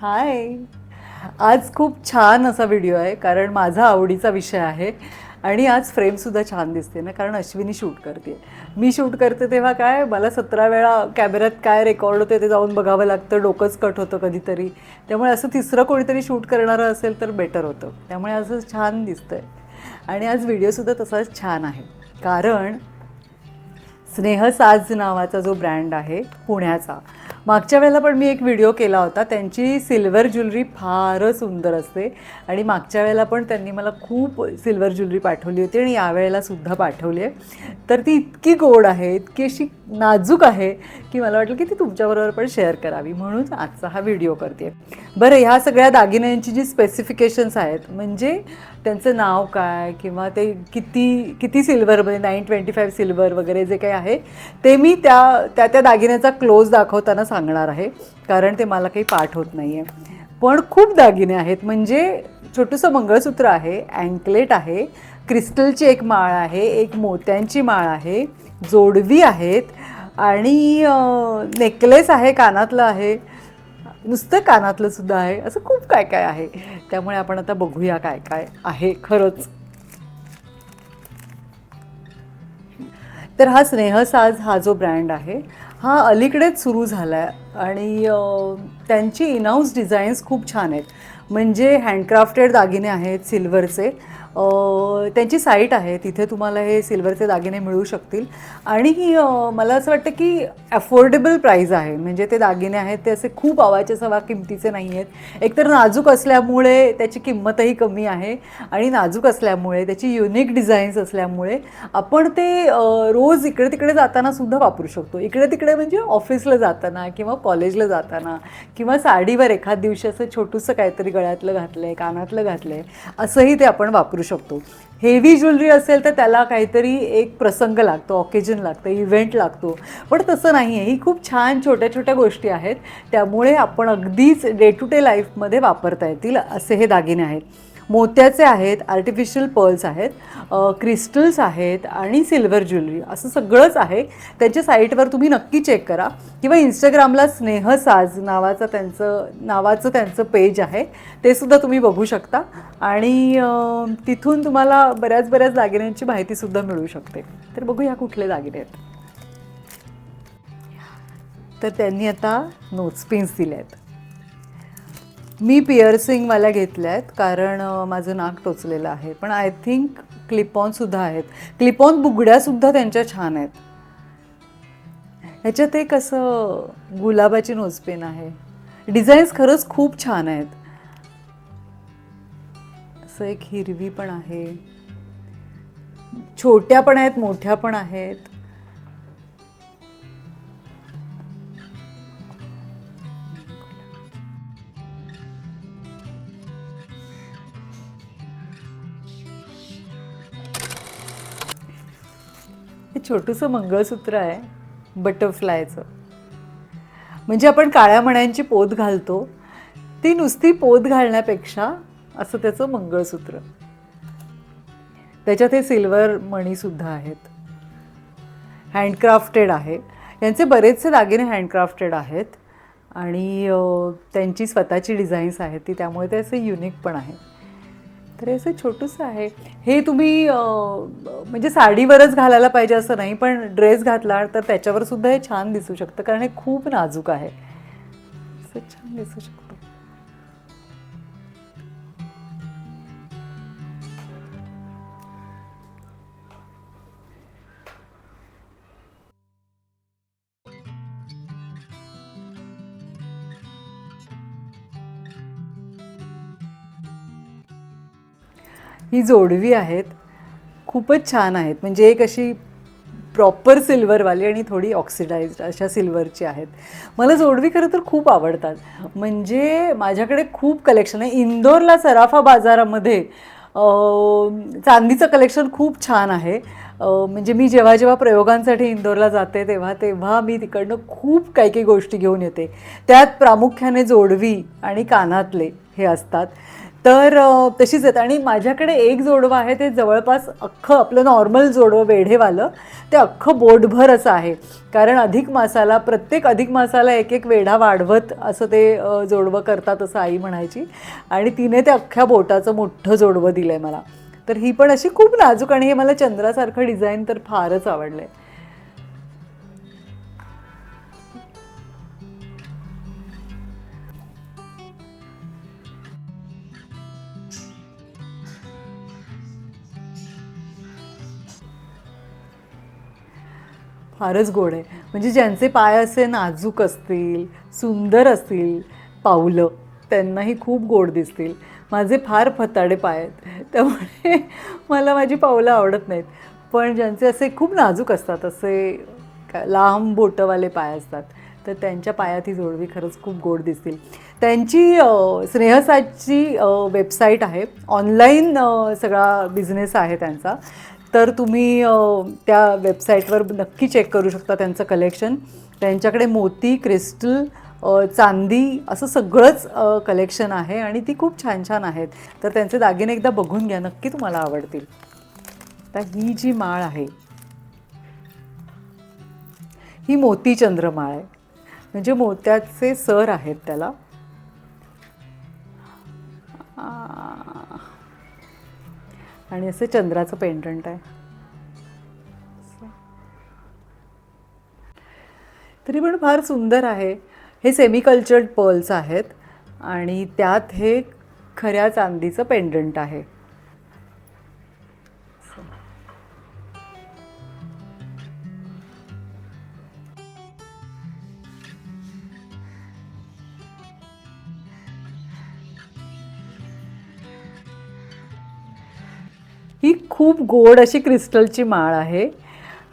हाय आज खूप छान असा व्हिडिओ आहे कारण माझा आवडीचा विषय आहे आणि आज फ्रेमसुद्धा छान दिसते ना कारण अश्विनी शूट करते. मी शूट करते तेव्हा काय मला सतरा वेळा कॅमेऱ्यात काय रेकॉर्ड होते ते जाऊन बघावं लागतं डोकंच कट होतं कधीतरी. त्यामुळे असं तिसरं कोणीतरी शूट करणारं असेल तर बेटर होतं. त्यामुळे असं छान दिसतंय. आणि आज व्हिडिओसुद्धा तसाच छान आहे. कारण स्नेहसाज नावाचा जो ब्रँड आहे पुण्याचा मागच्या वेळेला पण मी एक व्हिडिओ केला होता. त्यांची सिल्वर ज्वेलरी फारच सुंदर असते. आणि मागच्या वेळेला पण त्यांनी मला खूप सिल्वर ज्वेलरी पाठवली होती आणि यावेळेला सुद्धा पाठवली आहे. तर ती इतकी गोड आहे इतकी अशी नाजूक आहे की मला वाटलं की ती तुमच्याबरोबर पण शेअर करावी. म्हणून आजचा हा व्हिडिओ करते बरं ह्या सगळ्या दागिन्यांची जी स्पेसिफिकेशन्स आहेत म्हणजे त्यांचं नाव काय किंवा ते किती किती सिल्वरमध्ये नाईन ट्वेंटी फाईव्ह सिल्वर वगैरे जे काही आहे ते मी त्या त्या त्या दागिन्याचा क्लोज दाखवताना सांगणार आहे. कारण ते मला काही पाठ होत नाही आहे पण खूप दागिने आहेत. म्हणजे छोटंसं मंगळसूत्र आहे अँकलेट आहे क्रिस्टलची एक माळ आहे एक मोत्यांची माळ आहे जोडवी आहेत आणि नेकलेस आहे कानातलं आहे. नुसतं कानातलं सुद्धा आहे. असं खूप काय काय आहे. त्यामुळे आपण आता बघूया काय काय आहे खरंच. तर हा स्नेहसाज हा जो ब्रँड आहे हा अलीकडेच सुरू झाला आहे आणि त्यांची इनाऊस डिझाईन्स खूप छान आहेत. म्हणजे हँडक्राफ्टेड दागिने आहेत सिल्वरचे त्यांची साईट आहे तिथे तुम्हाला हे सिल्वरचे दागिने मिळू शकतील. आणि मला असं वाटतं की अफोर्डेबल प्राईज आहे. म्हणजे ते दागिने आहेत ते असे खूप आवाच्या सवा किमतीचे नाही आहेत. एकतर नाजूक असल्यामुळे त्याची किंमतही कमी आहे आणि नाजूक असल्यामुळे त्याची युनिक डिझाईन्स असल्यामुळे आपण ते रोज इकडे तिकडे जाताना सुद्धा वापरू शकतो. इकडे तिकडे म्हणजे ऑफिसला जाताना किंवा कॉलेजला जाताना किंवा साडीवर एखाद दिवशी असं छोटूसं काहीतरी गळ्यातलं घातलं आहे कानातलं घातलं आहे असंही ते आपण वापरू शकतो. हेवी ज्वेलरी असेल तर त्याला काहीतरी एक प्रसंग लागतो ऑकेजन लागतं इव्हेंट लागतो. पण तसं नाही आहे ही खूप छान छोट्या छोट्या गोष्टी आहेत. त्यामुळे आपण अगदीच डे टू डे लाईफमध्ये वापरता येतील असे हे दागिने आहेत. मोत्याचे आहेत आर्टिफिशियल पर्ल्स आहेत क्रिस्टल्स आहेत आणि सिल्वर ज्वेलरी असं सगळंच आहे. त्यांच्या साईटवर तुम्ही नक्की चेक करा. किंवा इंस्टाग्रामला स्नेहसाज नावाचं त्यांचं नावाचं त्यांचं पेज आहे. ते सुद्धा तुम्ही बघू शकता. आणि तिथून तुम्हाला बऱ्याच बऱ्याच दागिन्यांची माहितीसुद्धा मिळू शकते. तर बघूया कुठले दागिने आहेत. तर त्यांनी आता नोटस्पिन्स दिले आहेत मी पिअर्सिंगवाल्या घेतल्या आहेत कारण माझं नाक टोचलेलं आहे. पण आय थिंक क्लिपॉनसुद्धा आहेत. क्लिपॉन बुगड्यासुद्धा त्यांच्या छान आहेत. ह्याच्यात एक असं गुलाबाची नोजपेन आहे. डिझाईन्स खरंच खूप छान आहेत. असं एक हिरवी पण आहे. छोट्या पण आहेत मोठ्या पण आहेत. हे छोटंसं मंगळसूत्र आहे बटरफ्लायचं म्हणजे आपण काळ्या मण्यांची पोत घालतो ती नुसती पोत घालण्यापेक्षा असं त्याचं मंगळसूत्र. त्याच्यात हे सिल्वर मणीसुद्धा आहेत. हँडक्राफ्टेड आहे. यांचे बरेचसे दागिने हँडक्राफ्टेड आहेत आणि त्यांची स्वतःची डिझाईन्स आहेत ती त्यामुळे ते युनिक पण आहे. तर हे असं छोटंसं आहे. हे तुम्ही म्हणजे साडीवरच घालायला पाहिजे असं नाही पण ड्रेस घातला तर त्याच्यावर सुद्धा हे छान दिसू शकतं कारण हे खूप नाजूक आहे. असं छान दिसू शकतं. ही जोडवी आहेत खूपच छान आहेत. म्हणजे एक अशी प्रॉपर सिल्वरवाली आणि थोडी ऑक्सिडाईज्ड अशा सिल्वरची आहेत. मला जोडवी खरं तर खूप आवडतात. म्हणजे माझ्याकडे खूप कलेक्शन आहे. इंदोरला सराफा बाजारामध्ये चांदीचं कलेक्शन खूप छान आहे. म्हणजे मी जेव्हा जेव्हा प्रयोगांसाठी इंदोरला जाते तेव्हा तेव्हा मी तिकडनं खूप काही काही गोष्टी घेऊन येते. त्यात प्रामुख्याने जोडवी आणि कानातले हे असतात. तर तशीच येतं आणि माझ्याकडे एक जोडवं आहे ते जवळपास अख्खं आपलं नॉर्मल जोडवं वेढेवालं ते अख्खं बोटभर असं आहे. कारण अधिक मासाला प्रत्येक अधिक मासाला एक एक वेढा वाढवत असं ते जोडवं करतात असं आई म्हणायची. आणि तिने ते अख्ख्या बोटाचं मोठं जोडवं दिलं आहे मला. तर ही पण अशी खूप नाजूक आणि हे मला चंद्रासारखं डिझाईन तर फारच आवडलं आहे फारच गोड आहे. म्हणजे ज्यांचे पाय असे नाजूक असतील सुंदर असतील पावलं. त्यांनाही खूप गोड दिसतील. माझे फार फताडे पाय आहेत. त्यामुळे मला माझी पावलं आवडत नाहीत. पण ज्यांचे असे खूप नाजूक असतात असे लांब बोटंवाले पाय असतात तर त्यांच्या पायात ही जोडवी खरंच खूप गोड दिसतील. त्यांची स्नेहसाची वेबसाईट आहे. ऑनलाईन सगळा बिझनेस आहे त्यांचा. तर तुम्ही त्या वेबसाईटवर नक्की चेक करू शकता त्यांचं कलेक्शन. त्यांच्याकडे मोती क्रिस्टल चांदी असं सगळंच कलेक्शन आहे आणि ती खूप छान छान आहेत. तर त्यांचे दागिने एकदा बघून घ्या नक्की तुम्हाला आवडतील. तर ही जी माळ आहे ही मोतीचंद्र माळ आहे. म्हणजे मोत्याचे सर आहेत त्याला. आणि असं चंद्राचं पेंडंट आहे. तरी पण फार सुंदर आहे. हे सेमी कल्चर्ड पर्ल्स आहेत आणि त्यात हे खऱ्या चांदीचं पेंडंट आहे. ही खूप गोड अशी क्रिस्टलची माळ आहे.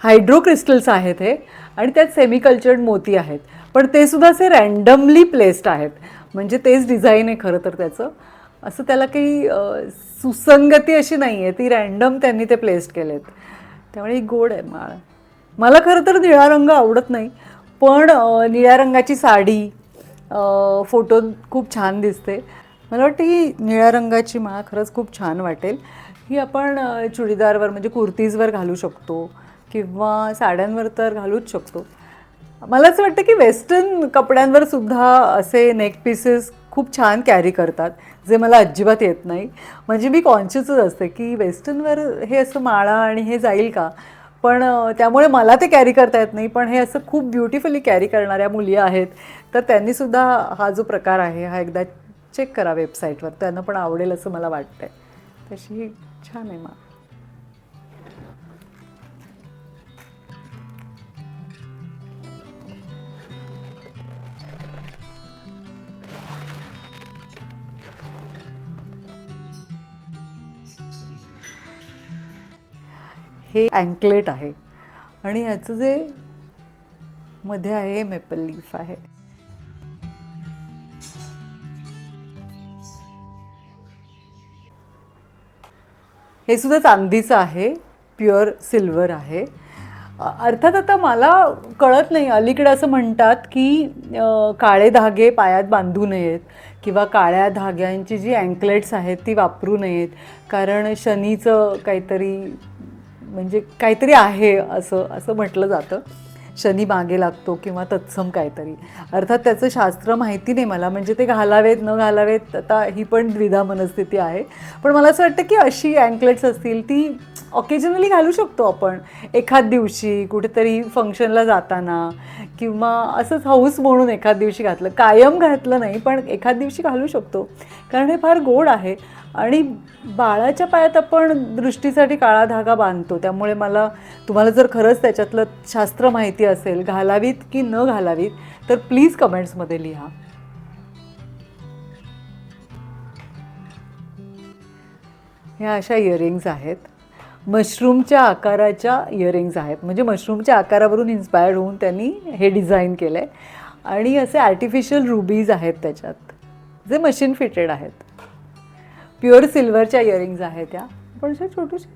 हायड्रो क्रिस्टल्स आहेत हे आणि त्यात सेमी कल्चर्ड मोती आहेत. पण ते सुद्धा असे रँडमली प्लेस्ड आहेत. म्हणजे तेच डिझाईन आहे खरं तर त्याचं. असं त्याला काही सुसंगती अशी नाही आहे ती रँडम त्यांनी ते प्लेस्ड केलेत. त्यामुळे गोड आहे माळ. मला खरं तर निळा रंग आवडत नाही. पण निळ्या रंगाची साडी फोटो खूप छान दिसते. मला वाटतं ही निळ्या रंगाची माळ खरंच खूप छान वाटेल. ही आपण चुडीदारवर म्हणजे कुर्तीजवर घालू शकतो. किंवा साड्यांवर तर घालूच शकतो. मला असं वाटतं की वेस्टर्न कपड्यांवर सुद्धा असे नेक पीसेस खूप छान कॅरी करतात जे मला अजिबात येत नाही. म्हणजे मी कॉन्शियसच असते की वेस्टर्नवर हे असं माळा आणि हे जाईल का? पण त्यामुळे मला ते कॅरी करता येत नाही. पण हे असं खूप ब्युटिफुली कॅरी करणाऱ्या मुली आहेत. तर त्यांनीसुद्धा हा जो प्रकार आहे हा एकदा चेक करा वेबसाईटवर त्यांना पण आवडेल असं मला वाटतंय. तशी ही छान आहे मा हे अँकलेट आहे. आणि याचं जे मध्ये आहे हे मेपल लीफ आहे. हे सुद्धा चांदीचं आहे प्युअर सिल्वर आहे. अर्थात आता मला कळत नाही अलीकडे असं म्हणतात की काळे धागे पायात बांधू नयेत किंवा काळ्या धाग्यांची जी अँकलेट्स आहेत ती वापरू नयेत. कारण शनीचं काहीतरी म्हणजे काहीतरी आहे असं असं म्हटलं जातं. शनी मागे लागतो किंवा तत्सम काहीतरी. अर्थात त्याचं शास्त्र माहिती नाही मला म्हणजे ते घालावेत न घालावेत आता ही पण द्विधा मनस्थिती आहे. पण मला असं वाटतं की अशी अँकलेट्स असतील ती ऑकेजनली घालू शकतो आपण. एखाद दिवशी कुठेतरी फंक्शनला जाताना किंवा असंच हौस म्हणून एखाद दिवशी घातलं. कायम घातलं नाही पण एखाद दिवशी घालू शकतो. कारण हे फार गोड आहे. आणि बाळाच्या पायात आपण दृष्टीसाठी काळा धागा बांधतो. त्यामुळे मला तुम्हाला जर खरंच त्याच्यातलं शास्त्र माहिती असेल घालावीत की न घालावीत तर प्लीज कमेंट्समध्ये लिहा. ह्या अशा इयरिंग्ज आहेत. मशरूमच्या आकाराच्या इयरिंग्ज आहेत. म्हणजे मशरूमच्या आकारावरून इन्स्पायर्ड होऊन त्यांनी हे डिझाईन केलं आहे आणि असे आर्टिफिशियल रुबीज आहेत त्याच्यात जे मशीन फिटेड आहेत. प्युअर सिल्वरच्या इयरिंग्ज आहेत त्या. पण सर छोटूशा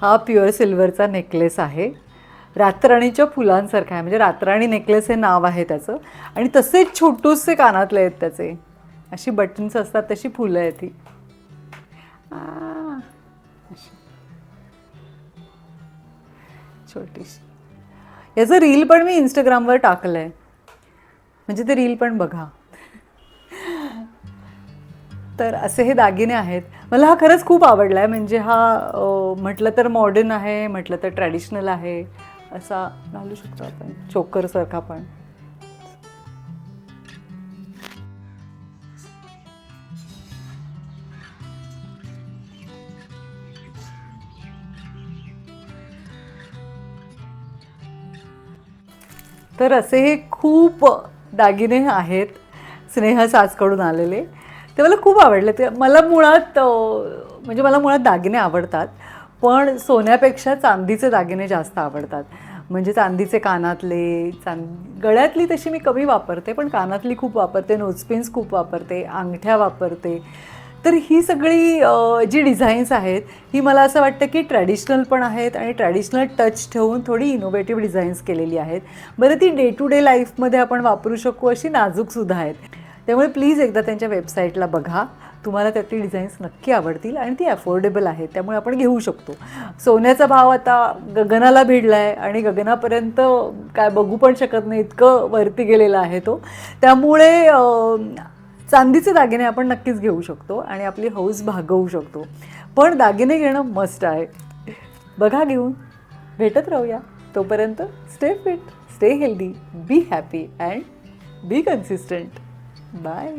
हा प्युअर सिल्वरचा नेकलेस आहे. रातराणीच्या फुलांसारखा आहे. म्हणजे रातराणी नेकलेस हे नाव आहे त्याचं. आणि तसेच छोटूसे कानातले आहेत त्याचे. अशी बटन्स असतात तशी फुलं आहेत ती आ, अशी. छोटीशी. याचं रील पण मी इंस्टाग्रामवर टाकलं आहे म्हणजे ते रील पण बघा. तर असे हे दागिने आहेत. मला हा खरंच खूप आवडला आहे म्हणजे हा म्हटलं तर मॉडर्न आहे म्हटलं तर ट्रॅडिशनल आहे. असा घालू शकतो आपण. चोकरसारखा पण. तर असे हे खूप दागिने आहेत स्नेह साजकडून आलेले. ते मला खूप आवडले. ते मला मुळात म्हणजे मला मुळात दागिने आवडतात पण सोन्यापेक्षा चांदीचे दागिने जास्त आवडतात. म्हणजे चांदीचे कानातले चांद गळ्यातली तशी मी कमी वापरते पण कानातली खूप वापरते नोजपिन्स खूप वापरते अंगठ्या वापरते. तर ही सगळी जी डिझाईन्स आहेत ही मला असं वाटतं की ट्रॅडिशनल पण आहेत आणि ट्रॅडिशनल टच ठेवून थोडी इनोव्हेटिव्ह डिझाईन्स केलेली आहेत. बरं ती डे टू डे लाईफमध्ये आपण वापरू शकू अशी नाजूकसुद्धा आहेत. त्यामुळे प्लीज एकदा त्यांच्या वेबसाईटला बघा. तुम्हाला त्यातली डिझाईन्स नक्की आवडतील आणि ती अफोर्डेबल आहेत त्यामुळे आपण घेऊ शकतो. सोन्याचा भाव आता गगनाला भिडला आहे आणि गगनापर्यंत काय बघू पण शकत नाही इतकं वरती गेलेला आहे तो. त्यामुळे चांदीचे दागिने आपण नक्कीच घेऊ शकतो आणि आपली हौस भागवू शकतो. पण दागिने घेणं मस्ट आहे. बघा घेऊन. भेटत राहूया. तोपर्यंत stay fit stay healthy be happy and be consistent bye